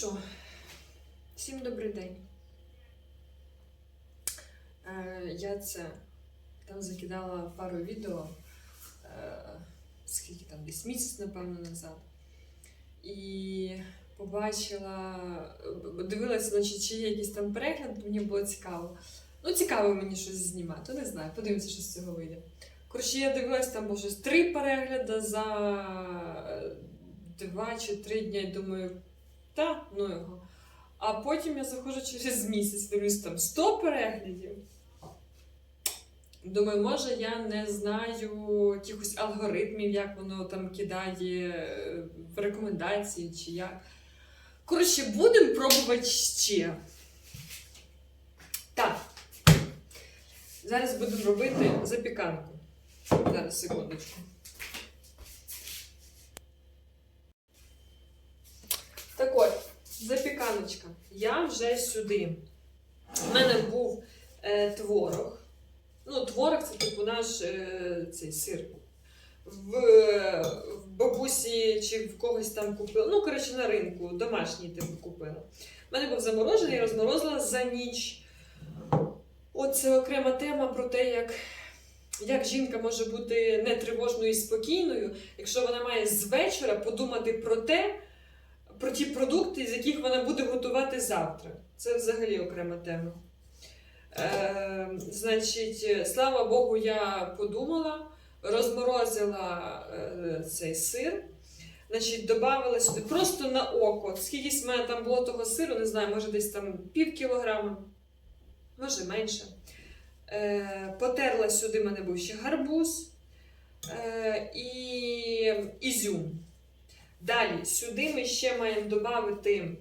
що, всім добрий день. Е, я це там закидала пару відео, е, скільки там, десь місяць, напевно, назад. І побачила, дивилася, значить, чи є якийсь там перегляд, мені було цікаво. Ну, цікаво мені щось знімати, не знаю, подивимося, що з цього вийде. Коротше, я дивилась там, може, три перегляди за е, два чи три дні, думаю, та ну його. А потім я заходжу через місяць, дивлюсь там 100 переглядів. Думаю, може я не знаю якихось алгоритмів, як воно там кидає е, в рекомендації чи як. Коротше, будемо пробувати ще. Так. Зараз будемо робити запіканку. Зараз, секундочку. Так от, запіканочка. Я вже сюди. У мене був е, творог. Ну, творог це типу наш е, цей сир. В, в бабусі чи в когось там купила. Ну, коротше, на ринку, домашній типу купила. У мене був заморожений, розморозила за ніч. Оце окрема тема про те, як, як жінка може бути не тривожною і спокійною, якщо вона має з вечора подумати про те, про ті продукти, з яких вона буде готувати завтра. Це взагалі окрема тема. Е, значить, слава Богу, я подумала, розморозила е, цей сир. Значить, додавала сюди просто на око. Скільки в мене там було того сиру, не знаю, може десь там пів кілограма, може менше. Е, потерла сюди, в мене був ще гарбуз е, і ізюм. Далі сюди ми ще маємо додати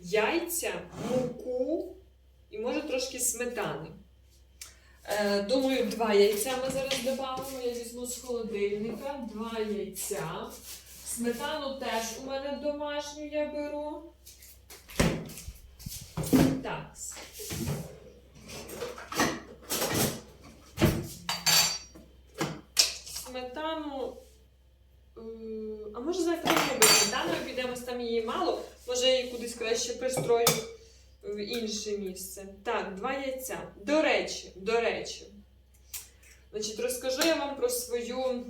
яйця, муку і може трошки сметани. Е, думаю, два яйця ми зараз додамо. Я візьму з холодильника. Два яйця. Сметану теж у мене домашню я беру. Так. Сметану. А може завтра не без сметаною підемо, там її мало. Може її кудись краще пристрою в інше місце. Так, два яйця. До речі, до речі. Значить, розкажу я вам про свою,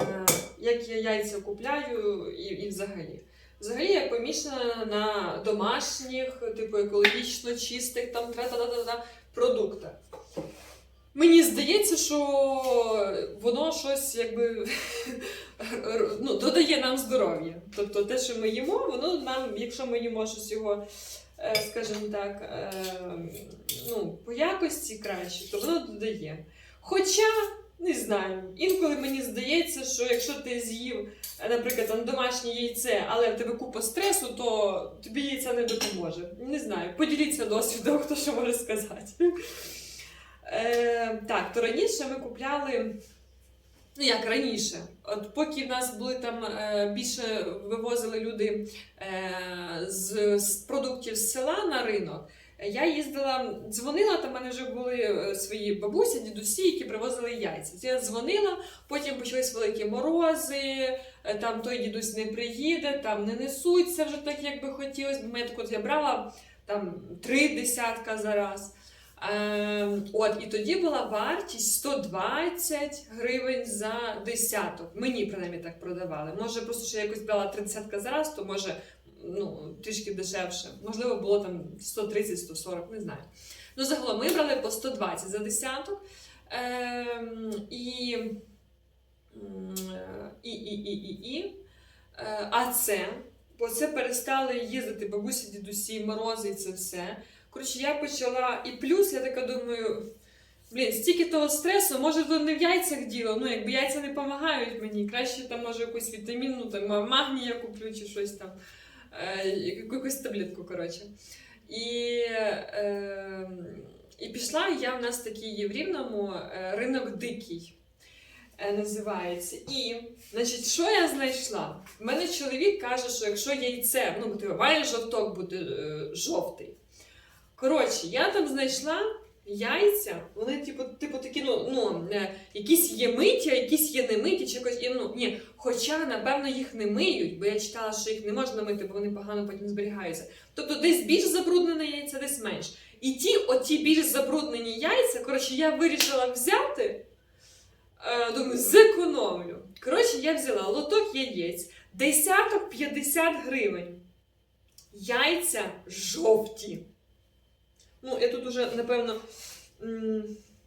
е, як я яйця купляю і, і взагалі. Взагалі я помішана на домашніх, типу екологічно чистих там продуктах. Мені здається, що воно щось якби ну, додає нам здоров'я. Тобто те, що ми їмо, воно нам, якщо ми їмо щось його, е, скажімо так, е, ну, по якості краще, то воно додає. Хоча, не знаю, інколи мені здається, що якщо ти з'їв, наприклад, там домашнє яйце, але в тебе купа стресу, то тобі яйця не допоможе. Не знаю, поділіться досвідом, хто що може сказати. Е, так, то раніше ми купляли. Ну, як раніше, от поки в нас були там е, більше вивозили люди е, з, з продуктів з села на ринок, я їздила, дзвонила, там в мене вже були е, свої бабусі, дідусі, які привозили яйця. Я дзвонила, потім почались великі морози, там той дідусь не приїде, там не несуться вже так, як би хотілося. Бо мене так я брала там три десятка за раз. Е, от, і тоді була вартість 120 гривень за десяток. Мені принаймні так продавали. Може, просто я якось брала 30 за раз, то може ну, трішки дешевше. Можливо, було там 130-140, не знаю. Ну, загалом ми брали по 120 за десяток. Е, і, і, і, і, і, і. Е, а це, бо це перестали їздити бабусі, дідусі, морози і це все. Коротше, я почала, і плюс я така думаю, блін, стільки того стресу, може то не в яйцях діло, ну якби яйця не допомагають мені, краще там може якусь вітамінну, там магній я куплю чи щось там, е, якусь таблетку, коротше. І, е, і пішла я в нас такий є в Рівному е, ринок дикий. е, Називається. І, значить, що я знайшла? У мене чоловік каже, що якщо яйце, ну, ти жовток буде е, жовтий. Коротше, я там знайшла яйця, вони, типу, типу такі, ну, ну е, якісь є миті, а якісь є не миті, чи якось, ну, ні. Хоча, напевно, їх не миють, бо я читала, що їх не можна мити, бо вони погано потім зберігаються. Тобто десь більш забруднене яйця, десь менш. І ті, оті більш забруднені яйця, коротше, я вирішила взяти. Е, думаю, зекономлю. Коротше, я взяла лоток яєць, десяток 50 гривень. Яйця жовті. Ну, я тут уже, напевно,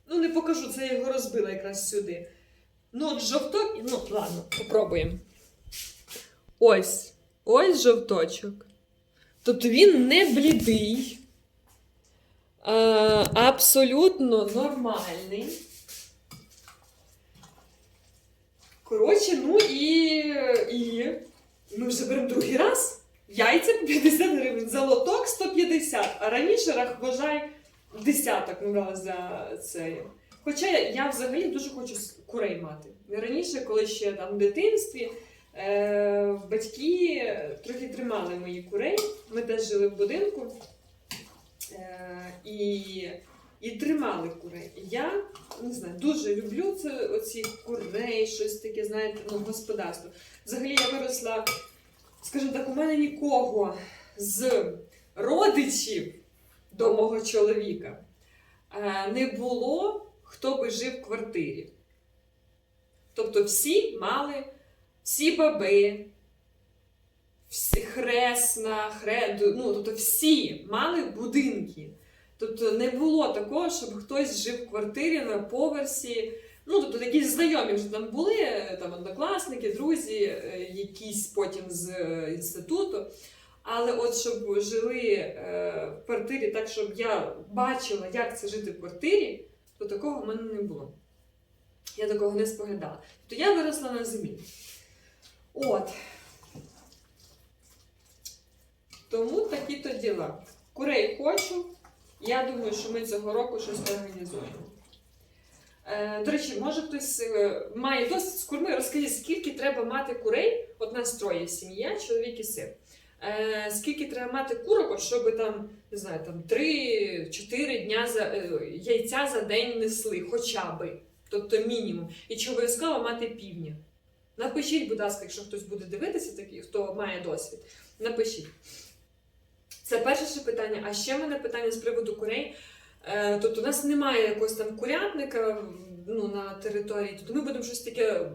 ну не покажу, це я його розбила якраз сюди. Ну, от жовток, ну, ладно, попробуємо. Ось. Ось жовточок. Тобто він не блідий. Е, абсолютно нормальний. Коротше, ну і, і ми вже беремо другий раз. Яйця 50 гривень, золоток 150, а раніше рах, вважай, десяток ми брали за це. Хоча я, я взагалі дуже хочу курей мати. Раніше, коли ще там в дитинстві, е, батьки трохи тримали мої курей. Ми теж жили в будинку е, і, і тримали курей. Я не знаю, дуже люблю це оці курей, щось таке, знаєте, ну, господарство. Взагалі я виросла, скажімо так, у мене нікого з родичів до мого чоловіка е, не було, хто би жив в квартирі. Тобто всі мали, всі баби, всі хресна, хре, ну, тобто всі мали будинки. Тобто не було такого, щоб хтось жив в квартирі на поверсі. Ну, тобто якісь знайомі вже там були, там однокласники, друзі, е, якісь потім з е, інституту. Але от щоб жили е, в квартирі так, щоб я бачила, як це жити в квартирі, то такого в мене не було. Я такого не споглядала. Тобто я виросла на землі. От. Тому такі то діла. Курей хочу. Я думаю, що ми цього року щось організуємо. Е, до речі, може хтось е, має досвід з курми. Розкажіть, скільки треба мати курей? От нас троє сім'я, чоловік і син. Е, скільки треба мати курок, щоб там, не знаю, там 3-4 дня за, яйця за день несли, хоча би. Тобто мінімум. І чи обов'язково мати півня? Напишіть, будь ласка, якщо хтось буде дивитися, такий, хто має досвід. Напишіть. Це перше ще питання. А ще в мене питання з приводу курей. Е, тобто, у нас немає якогось там курятника ну, на території, тобто ми будемо щось таке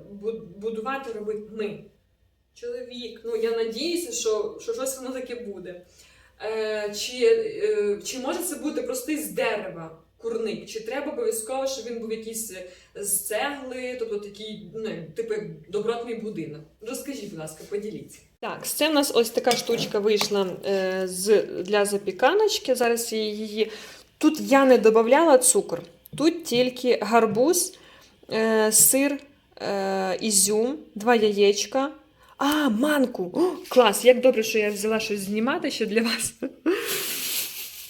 будувати, робити ми. Чоловік, ну я надіюся, що, що щось воно таке буде. Е, чи, е, чи може це бути простий з дерева курник? Чи треба обов'язково, щоб він був якийсь е, з цегли, тобто такий, ну, типу добротний будинок? Розкажіть, будь ласка, поділіться. Так, це в нас ось така штучка вийшла е, з, для запіканочки. Зараз її. Тут я не додавала цукор, тут тільки гарбуз, е, сир, е, ізюм, два яєчка. А, манку! О, клас! Як добре, що я взяла щось знімати ще для вас.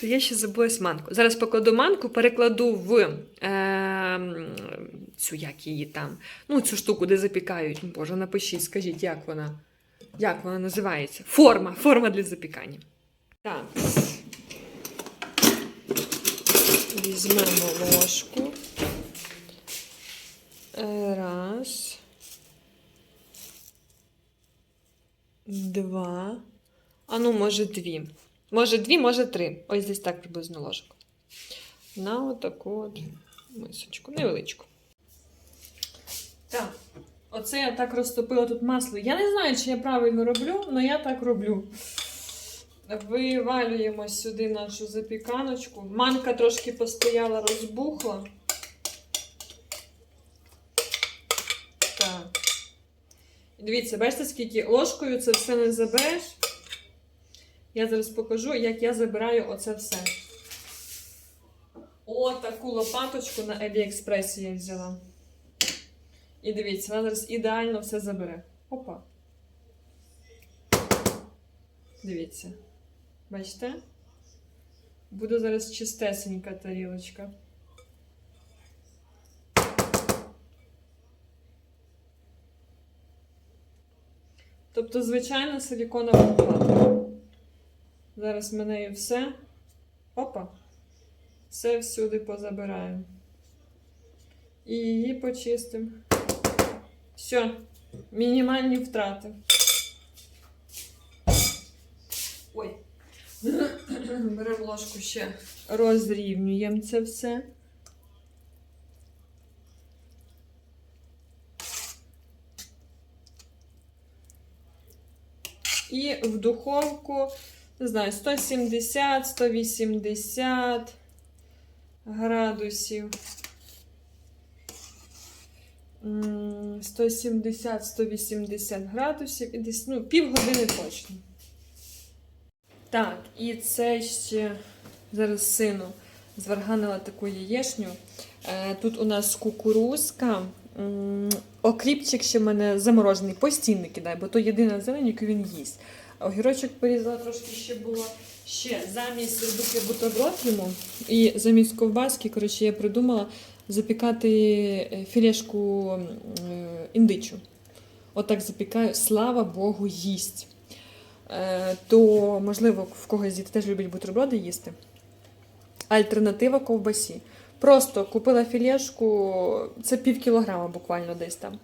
То я ще забулась манку. Зараз покладу манку, перекладу в е, цю як її там. Ну, цю штуку, де запікають. Боже, напишіть, скажіть, як вона. Як вона називається? Форма. Форма для запікання. Так. Візьмемо ложку. Е, Раз. Два. А ну, може, дві. Може, дві, може, три. Ось десь так приблизно ложок. На отаку от мисочку. Невеличку. Так. Оце я так розтопила тут масло. Я не знаю, чи я правильно роблю, але я так роблю. Вивалюємо сюди нашу запіканочку. Манка трошки постояла, розбухла. Так. Дивіться, бачите, скільки ложкою це все не забереш. Я зараз покажу, як я забираю оце все. О, таку лопаточку на Аліекспресі я взяла. І дивіться, вона зараз ідеально все забере. Опа. Дивіться. Бачите? Буде зараз чистесенька тарілочка. Тобто, звичайна силіконова лопата. Зараз ми нею все. Опа. Все всюди позабираємо. І її почистимо. Все, мінімальні втрати. Беремо ложку ще. Розрівнюємо це все. І в духовку, не знаю, 170-180 градусів. М, 170-180 градусів і десь ну, півгодини точно. Так, і це ще зараз сину зварганила таку яєшню. Е, Тут у нас кукурузка. Окріпчик ще в мене заморожений, постійно кидає, бо то єдина зелень, яку він їсть. Огірочок порізала трошки ще було ще замість робити бутерброд йому. І замість ковбаски, коротше, я придумала запікати е, філешку е, індичу. Отак запікаю, слава Богу, їсть. Е, То, можливо, в когось діти теж люблять бутерброди їсти. Альтернатива ковбасі. Просто купила філешку, це пів кілограма буквально десь там.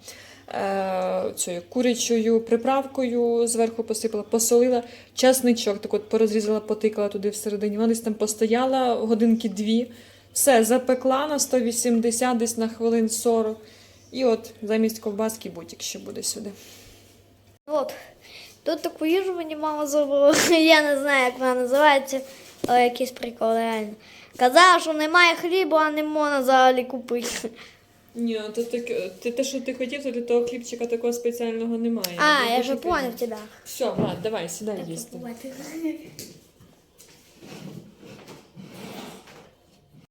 Е, цією курячою приправкою зверху посипала, посолила, часничок, так от порозрізала, потикала туди всередині. Вона десь там постояла годинки дві. Все, запекла на 180 десь на хвилин 40. І от замість ковбаски бутік ще буде сюди. От. Тут таку їжу мені мама зробила. Я не знаю, як вона називається, але якийсь прикол реально. Казала, що немає хліба, а не можна взагалі купити. Ні, то таке, ти, те, що ти хотів, то для того хлібчика такого спеціального немає. А, я вже поняв тебе. Все, Влад, давай, сідай їсти.